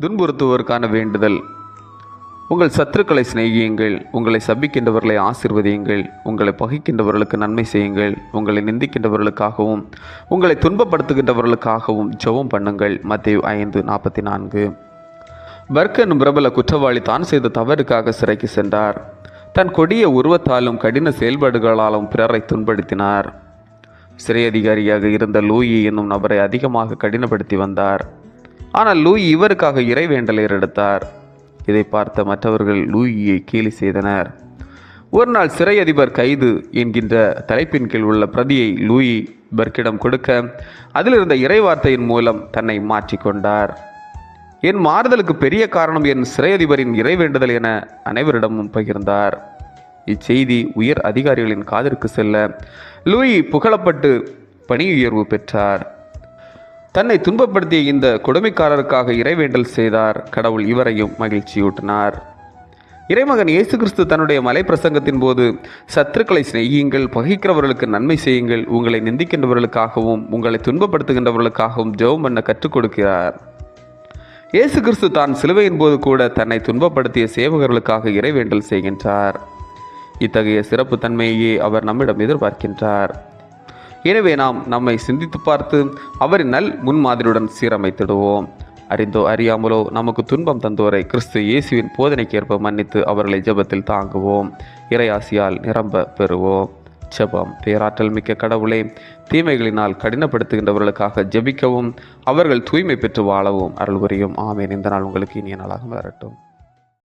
துன்புறுத்துவோருக்கான வேண்டுதல். உங்கள் சத்துருக்களை சிநேகியுங்கள் உங்களை சபிக்கின்றவர்களை ஆசிர்வதியுங்கள் உங்களை பகைக்கின்றவர்களுக்கு நன்மை செய்யுங்கள் உங்களை நிந்திக்கின்றவர்களுக்காகவும் உங்களை துன்பப்படுத்துகின்றவர்களுக்காகவும் ஜெபம் பண்ணுங்கள். மத்திய ஐந்து நாற்பத்தி நான்கு பர்க் என்னும் பிரபல குற்றவாளி தான் செய்த தவறுக்காக சிறைக்கு சென்றார். தன் கொடிய உருவத்தாலும் கடின செயல்பாடுகளாலும் பிறரை துன்படுத்தினார் சிறை அதிகாரியாக இருந்த லூயி என்னும் நபரை அதிகமாக கடினப்படுத்தி வந்தார். ஆனால் லூயி இவருக்காக இறைவேண்டலை எடுத்தார். இதை பார்த்த மற்றவர்கள் லூயியை கேலி செய்தனர். ஒரு நாள் சிறை அதிபர் கைது என்கின்ற தலைப்பின் கீழ் உள்ள பிரதியை லூயி பர்க்கிடம் கொடுக்க அதிலிருந்த இறைவார்த்தையின் மூலம் தன்னை மாற்றிக்கொண்டார் என் மாறுதலுக்கு பெரிய காரணம் என் சிறை அதிபரின் இறைவேண்டுதல் என அனைவரிடமும் பகிர்ந்தார். இச்செய்தி உயர் அதிகாரிகளின் காதிற்கு செல்ல லூயி புகழப்பட்டு பணி உயர்வு பெற்றார். தன்னை துன்பப்படுத்திய இந்த கொடுமைக்காரருக்காக இறைவேண்டல் செய்தார். கடவுள் இவரையும் மகிழ்ச்சியூட்டினார். இறைமகன் இயேசு கிறிஸ்து தன்னுடைய மலை பிரசங்கத்தின் போது சத்துருக்களை சிநேகியுங்கள் பகைக்கிறவர்களுக்கு நன்மை செய்யுங்கள் உங்களை நிந்திக்கின்றவர்களுக்காகவும் உங்களை துன்பப்படுத்துகின்றவர்களுக்காகவும் ஜெபம் பண்ண கற்றுக் கொடுக்கிறார். இயேசு கிறிஸ்து தான் சிலுவையின் போது கூட தன்னை துன்பப்படுத்திய சேவகர்களுக்காக இறைவேண்டல் செய்கின்றார். இத்தகைய சிறப்பு தன்மையையே அவர் நம்மிடம் எதிர்பார்க்கின்றார். எனவே நாம் நம்மை சிந்தித்து பார்த்து அவரின் நல் முன்மாதிரியுடன் சீரமைத்திடுவோம். அறிந்தோ அறியாமலோ நமக்கு துன்பம் தந்தோரை கிறிஸ்து இயேசுவின் போதனைக்கேற்ப மன்னித்து அவர்களை ஜெபத்தில் தாங்குவோம். இறையாசியால் நிரம்ப பெறுவோம். ஜெபம் பேராற்றல் மிக்க கடவுளே தீமைகளினால் கடினப்படுத்துகின்றவர்களுக்காக ஜெபிக்கவும் அவர்கள் தூய்மை பெற்று வாழவும் அருள் புரியும். ஆமேன். இந்த நாள் உங்களுக்கு இனிய நாளாக வரட்டும்